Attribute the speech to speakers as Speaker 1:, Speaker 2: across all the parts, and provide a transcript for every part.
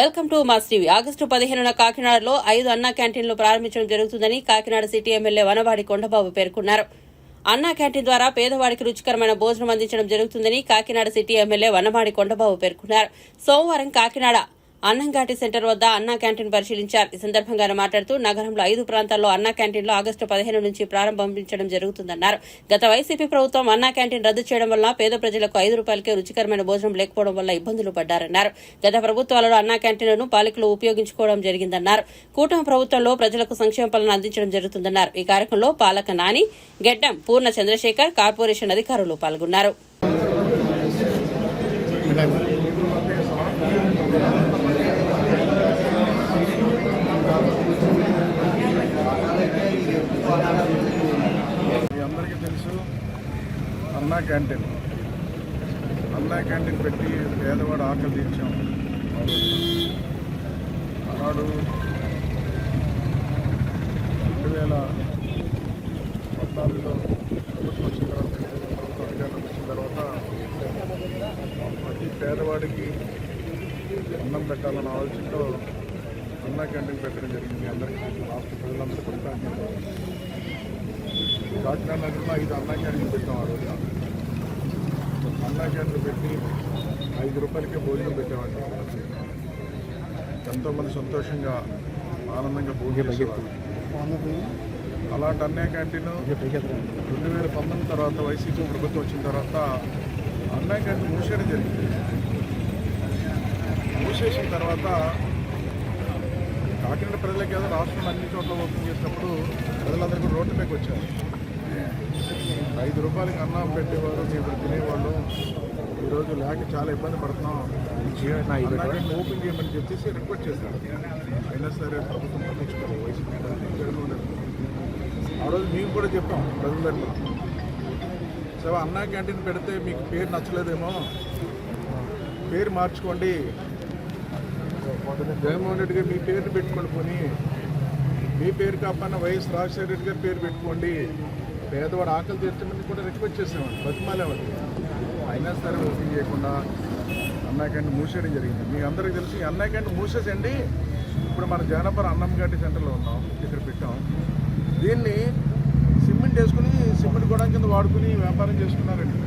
Speaker 1: Welcome to mass TV. August పదిహేనున కాకినాడలో ఐదు అన్నా క్యాంటీన్లు ప్రారంభించడం జరుగుతుందని కాకినాడ సిటీ ఎమ్మెల్యే వనవాడి కొండబాబు పేర్కొన్నారు. అన్నా క్యాంటీన్ ద్వారా పేదవాడికి రుచికరమైన భోజనం అందించడం జరుగుతుందని కాకినాడ సిటీ ఎమ్మెల్యే వనవాడి కొండబాబు పేర్కొన్నారు. సోమవారం కాకినాడ అన్నంఘాటి సెంటర్ వద్ద అన్నా క్యాంటీన్ పరిశీలించారు. ఈ సందర్భంగా ఆయన మాట్లాడుతూ నగరంలో ఐదు ప్రాంతాల్లో అన్నా క్యాంటీన్లు ఆగస్టు పదిహేను నుంచి ప్రారంభించడం జరుగుతుందన్నారు. గత వైసీపీ ప్రభుత్వం అన్నా క్యాంటీన్ రద్దు చేయడం వల్ల పేద ప్రజలకు ఐదు రూపాయలకే రుచికరమైన భోజనం లేకపోవడం వల్ల ఇబ్బందులు పడ్డారన్నారు. గత ప్రభుత్వాలలో అన్నా క్యాంటీన్లను పాలకులు ఉపయోగించుకోవడం జరిగిందన్నారు. కూటమి ప్రభుత్వంలో ప్రజలకు సంక్షేమ పాలన అందించడం జరుగుతుందన్నారు. ఈ కార్యక్రమంలో పాలక నాని గెడ్డం పూర్ణ చంద్రశేఖర్ కార్పొరేషన్ అధికారులు పాల్గొన్నారు
Speaker 2: మీ అందరికీ తెలుసు అన్నా క్యాంటీన్. అన్నా క్యాంటీన్ పెట్టి పేదవాడు ఆకలి తీర్చాం. ఆనాడు రెండు వేల పద్నాలుగులో ప్రభుత్వం వచ్చిన తర్వాత ప్రభుత్వం వచ్చిన తర్వాత ప్రతి పేదవాడికి అన్నం పెట్టాలన్న ఆలోచనతో అన్నా క్యాంటీన్ పెట్టడం జరిగింది. అందరికీ రాష్ట్ర ప్రజలందరూ కూడా. కాకినాడ నగరంలో ఐదు అన్నా క్యాంటీన్ పెట్టాం ఆ రోజు. అన్నా క్యాంటీన్లు పెట్టి ఐదు రూపాయలకే భోజనం పెట్టామండి ఎంతోమంది సంతోషంగా ఆనందంగా భోజనం చేసేవారు అలాంటి అన్నా క్యాంటీన్ రెండు వేల పంతొమ్మిది తర్వాత వైసీపీ ప్రభుత్వం వచ్చిన తర్వాత అన్నా క్యాంటీన్ మూసేయడం జరిగింది. మూసేసిన తర్వాత కాకినాడ ప్రజలకి ఏదో రాష్ట్రంలో అన్ని చోట్ల ఓపెన్ చేసినప్పుడు ప్రజలందరూ కూడా రోడ్డు మీదకి వచ్చారు. ఐదు రూపాయలకి అన్నం పెట్టేవారు తినేవాళ్ళు. ఈరోజు లేక చాలా ఇబ్బంది పడుతున్నాం. ఓపెన్ చేయమని చెప్పేసి రిక్వెస్ట్ చేశారు. అయినా సరే ప్రభుత్వం పట్టించుకోవాలి జగన్మోహన్ ప్రభుత్వం. ఆ రోజు మేము కూడా చెప్పాం ప్రజలందరూ సో అన్నా క్యాంటీన్ పెడితే మీకు పేరు నచ్చలేదేమో. పేరు మార్చుకోండి. జగన్మోహన్ రెడ్డి గారు మీ పేరుని పెట్టుకోండి పోనీ. మీ పేరు కాకపోయినా వైఎస్ రాజశేఖర రెడ్డి గారి పేరు పెట్టుకోండి. పేదవాడు ఆకలి తీర్చమని కూడా రిక్వెస్ట్ చేసేవాడు బతిమాలేవాడు అయినా సరే ఓపెన్ చేయకుండా అన్నాకండి మూసేయడం జరిగింది. మీ అందరికీ తెలిసి అన్నాకండి మూసేసండి ఇప్పుడు మన జానపర అన్నం గడ్డి సెంటర్లో ఉన్నాం ఇక్కడ పెట్టాం. దీన్ని సిమెంట్ వేసుకుని సిమెంట్ గొడవ కింద వాడుకుని వ్యాపారం చేసుకున్నారండి.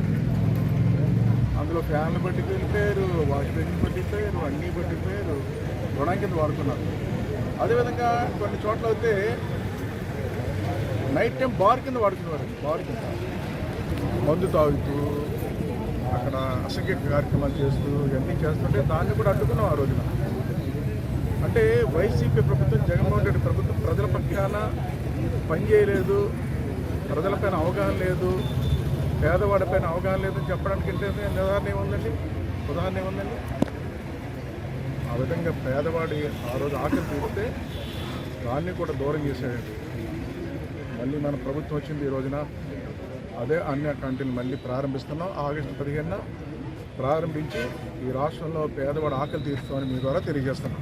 Speaker 2: అందులో ఫ్యాన్లు పట్టి వెళ్ళిపోయారు వాష్ బేసిన్ పట్టిపోయారు అన్నీ పట్టిపోయారు గొడవ కింద వాడుకున్నారు. అదేవిధంగా కొన్ని చోట్ల అయితే నైట్ టైం బార్ కింద వాడుకునేవారు. బార్ కింద. మందు తాగుతూ అక్కడ అసంఖ్య కార్యక్రమాలు చేస్తూ ఇవన్నీ చేస్తుంటే దాన్ని కూడా అడ్డుకున్నాం ఆ రోజున. అంటే వైసీపీ ప్రభుత్వం జగన్మోహన్ రెడ్డి ప్రభుత్వం ప్రజల పక్షాన పనిచేయలేదు ప్రజలపైన అవగాహన లేదు పేదవాడిపైన అవగాహన లేదని చెప్పడానికి అంటే నిదాహరణ ఏముందండి? ఉదాహరణ ఏముందండి? ఆ విధంగా పేదవాడి ఆ రోజు ఆకలి తీస్తే దాన్ని కూడా దూరం చేశాడండి మళ్ళీ మన ప్రభుత్వం వచ్చింది ఈ రోజున. అదే అన్య కంటిన్యూ మళ్ళీ ప్రారంభిస్తున్నాం. ఆగస్టు పదిహేనున ప్రారంభించి ఈ రాష్ట్రంలో పేదవాడు ఆకలి తీరుస్తామని మీ ద్వారా తెలియజేస్తున్నాం.